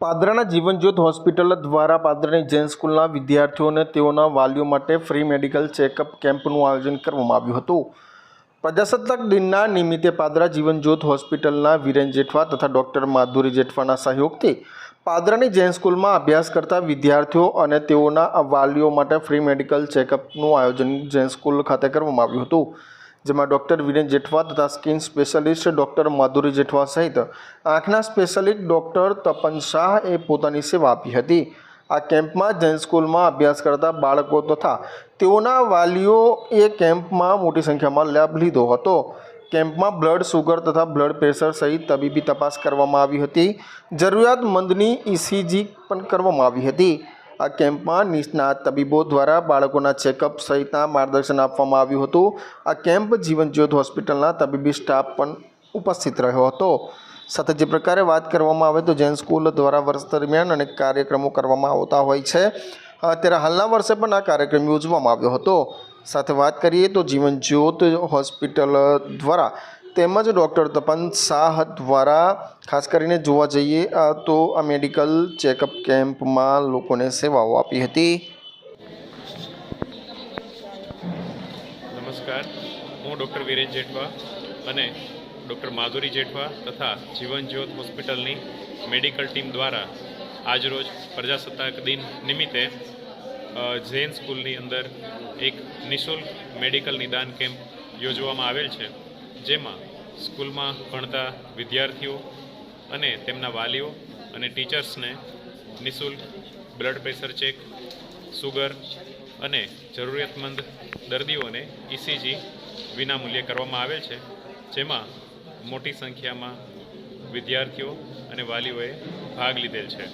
પાદરાના Jeevanjyot hospital દ્વારા પાદરાની જૈન સ્કૂલના વિદ્યાર્થીઓને તેઓના વાલીઓ માટે ફ્રી મેડિકલ ચેકઅપ કેમ્પનું આયોજન કરવામાં આવ્યું હતું. પ્રજાસત્તાક દિનના નિમિત્તે પાદરા જીવનજ્યોત હોસ્પિટલના વિરેન જેઠવા તથા ડૉક્ટર માધુરી જેઠવાના સહયોગથી પાદરાની જૈન સ્કૂલમાં અભ્યાસ કરતા વિદ્યાર્થીઓ અને તેઓના વાલીઓ માટે ફ્રી મેડિકલ ચેકઅપનું આયોજન જૈન સ્કૂલ ખાતે કરવામાં આવ્યું હતું. જેમાં ડૉક્ટર વિનય જેઠવા તથા skin specialist doctor Madhuri Jethwa સહિત આંખના સ્પેશિયાલિસ્ટ ડૉક્ટર તપન શાહે પોતાની સેવા આપી હતી. આ કેમ્પમાં જૈન સ્કૂલમાં અભ્યાસ કરતા બાળકો તથા તેઓના વાલીઓએ કેમ્પમાં મોટી સંખ્યામાં લાભ લીધો હતો. કેમ્પમાં બ્લડ સુગર તથા બ્લડ પ્રેશર સહિત તબીબી તપાસ કરવામાં આવી હતી. જરૂરિયાતમંદની ઇસીજી પણ કરવામાં આવી હતી. આ કેમ્પમાં નિષ્ણાત તબીબો દ્વારા બાળકોના ચેકઅપ સહિતના માર્ગદર્શન આપવામાં આવ્યું હતું. આ કેમ્પ જીવનજ્યોત હોસ્પિટલના તબીબી સ્ટાફ પણ ઉપસ્થિત રહ્યો હતો. સાથે જે પ્રકારે વાત કરવામાં આવે તો જૈન સ્કૂલ દ્વારા વર્ષ દરમિયાન અનેક કાર્યક્રમો કરવામાં આવતા હોય છે. અત્યારે હાલના વર્ષે પણ આ કાર્યક્રમ યોજવામાં આવ્યો હતો. સાથે વાત કરીએ તો જીવન જ્યોત હોસ્પિટલ દ્વારા તેમજ ડૉક્ટર તપન શાહ દ્વારા ખાસ કરીને જોવા જઈએ તો આ મેડિકલ ચેકઅપ કેમ્પમાં લોકોને સેવાઓ આપી હતી. નમસ્કાર. હું ડૉક્ટર વિરેન જેઠવા અને ડૉક્ટર માધુરી જેઠવા તથા જીવન જ્યોત હોસ્પિટલની મેડિકલ ટીમ દ્વારા આજરોજ પ્રજાસત્તાક દિન નિમિત્તે જૈન સ્કૂલની અંદર એક નિઃશુલ્ક મેડિકલ નિદાન કેમ્પ યોજવામાં આવેલ છે. જેમાં સ્કૂલમાં ભણતા વિદ્યાર્થીઓ અને તેમના વાલીઓ અને ટીચર્સને નિઃશુલ્ક બ્લડ પ્રેશર ચેક, સુગર અને જરૂરિયાતમંદ દર્દીઓને ઇસીજી વિનામૂલ્યે કરવામાં આવેલ છે, જેમાં મોટી સંખ્યામાં વિદ્યાર્થીઓ અને વાલીઓએ ભાગ લીધેલ છે.